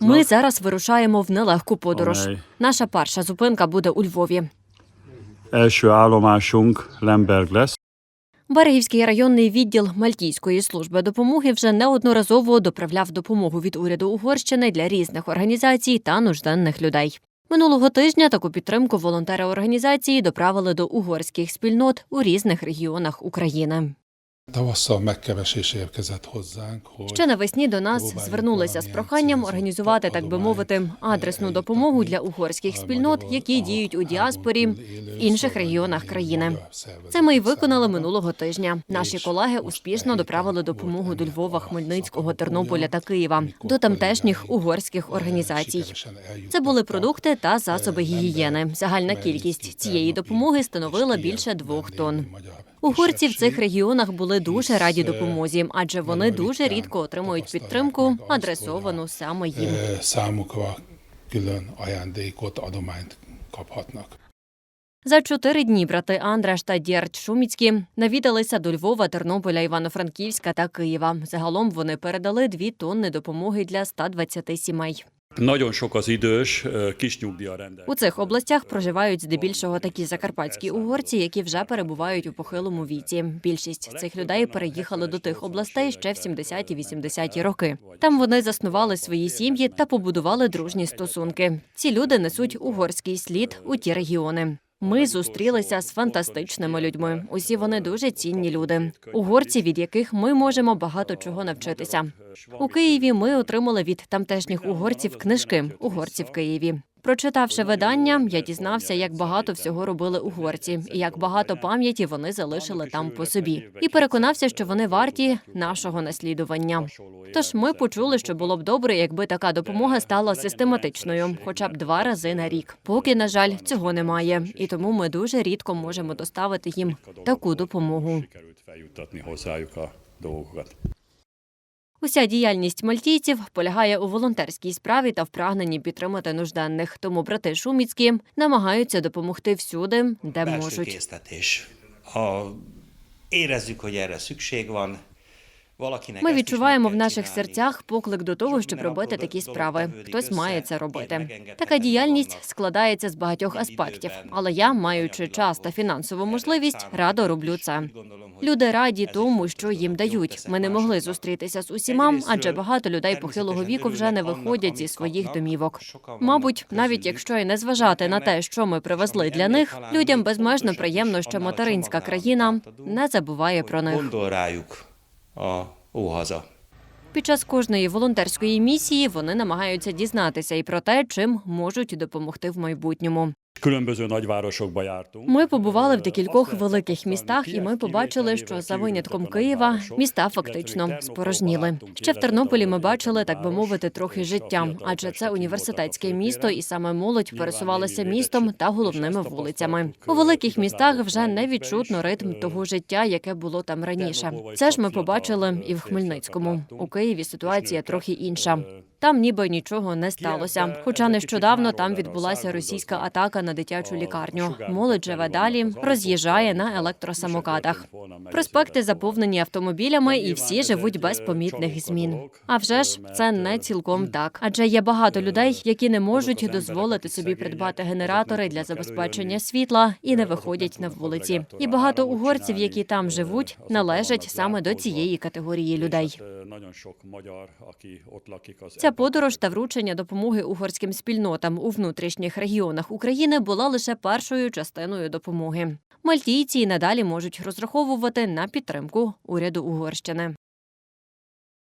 Ми зараз вирушаємо в нелегку подорож. Наша перша зупинка буде у Львові. Берегівський районний відділ Мальтійської служби допомоги вже неодноразово доправляв допомогу від уряду Угорщини для різних організацій та нужденних людей. Минулого тижня таку підтримку волонтери організації доправили до угорських спільнот у різних регіонах України. Tavasszal megkeresés érkezett hozzánk, hogy Ще навесні до нас звернулися з проханням організувати, так би мовити, адресну допомогу для угорських спільнот, які діють у діаспорі в інших регіонах країни. Це ми й виконали минулого тижня. Наші колеги успішно доправили допомогу до Львова, Хмельницького, Тернополя та Києва до тамтешніх угорських організацій. Це були продукти та засоби гігієни. Загальна кількість цієї допомоги становила більше двох тонн. Угорці в цих регіонах були дуже раді допомозі, адже вони дуже рідко отримують підтримку, адресовану саме їм. Kaphatnak. За чотири дні брати Андраш та Дєрч Шуміцькі навідалися до Львова, Тернополя, Івано-Франківська та Києва. Загалом вони передали дві тонни допомоги для 120 сімей. У цих областях проживають здебільшого такі закарпатські угорці, які вже перебувають у похилому віці. Більшість цих людей переїхали до тих областей ще в 70-ті 80-ті роки. Там вони заснували свої сім'ї та побудували дружні стосунки. Ці люди несуть угорський слід у ті регіони. Ми зустрілися з фантастичними людьми. Усі вони дуже цінні люди. Угорці, від яких ми можемо багато чого навчитися. У Києві ми отримали від тамтешніх угорців книжки Угорці в Києві. Прочитавши видання, я дізнався, як багато всього робили угорці, і як багато пам'яті вони залишили там по собі, і переконався, що вони варті нашого наслідування. Тож ми почули, що було б добре, якби така допомога стала систематичною, хоча б два рази на рік. Поки, на жаль, цього немає, і тому ми дуже рідко можемо доставити їм таку допомогу. Уся діяльність мальтійців полягає у волонтерській справі та в прагненні підтримати нужденних. Тому брати Шуміцькі намагаються допомогти всюди, де можуть. Ми відчуваємо в наших серцях поклик до того, щоб робити такі справи. Хтось має це робити. Така діяльність складається з багатьох аспектів, але я, маючи час та фінансову можливість, радо роблю це. Люди раді тому, що їм дають. Ми не могли зустрітися з усіма, адже багато людей похилого віку вже не виходять зі своїх домівок. Мабуть, навіть якщо і не зважати на те, що ми привезли для них, людям безмежно приємно, що материнська країна не забуває про них. Під час кожної волонтерської місії вони намагаються дізнатися і про те, чим можуть допомогти в майбутньому. Különböző nagyvárosokba jártunk. Ми побували в декількох великих містах, і ми побачили, що за винятком Києва міста фактично спорожніли. Ще в Тернополі ми бачили, так би мовити, трохи життя, адже це університетське місто, і саме молодь пересувалася містом та головними вулицями. У великих містах вже не відчутно ритм того життя, яке було там раніше. Це ж ми побачили і в Хмельницькому. У Києві ситуація трохи інша. Там ніби нічого не сталося. Хоча нещодавно там відбулася російська атака на дитячу лікарню. Молодь живе далі, роз'їжджає на електросамокатах. Проспекти заповнені автомобілями, і всі живуть без помітних змін. А вже ж це не цілком так, адже є багато людей, які не можуть дозволити собі придбати генератори для забезпечення світла і не виходять на вулиці. І багато угорців, які там живуть, належать саме до цієї категорії людей. Ö, Ця подорож та вручення допомоги угорським спільнотам у внутрішніх регіонах України була лише першою частиною допомоги. Мальтійці і надалі можуть розраховувати на підтримку уряду Угорщини.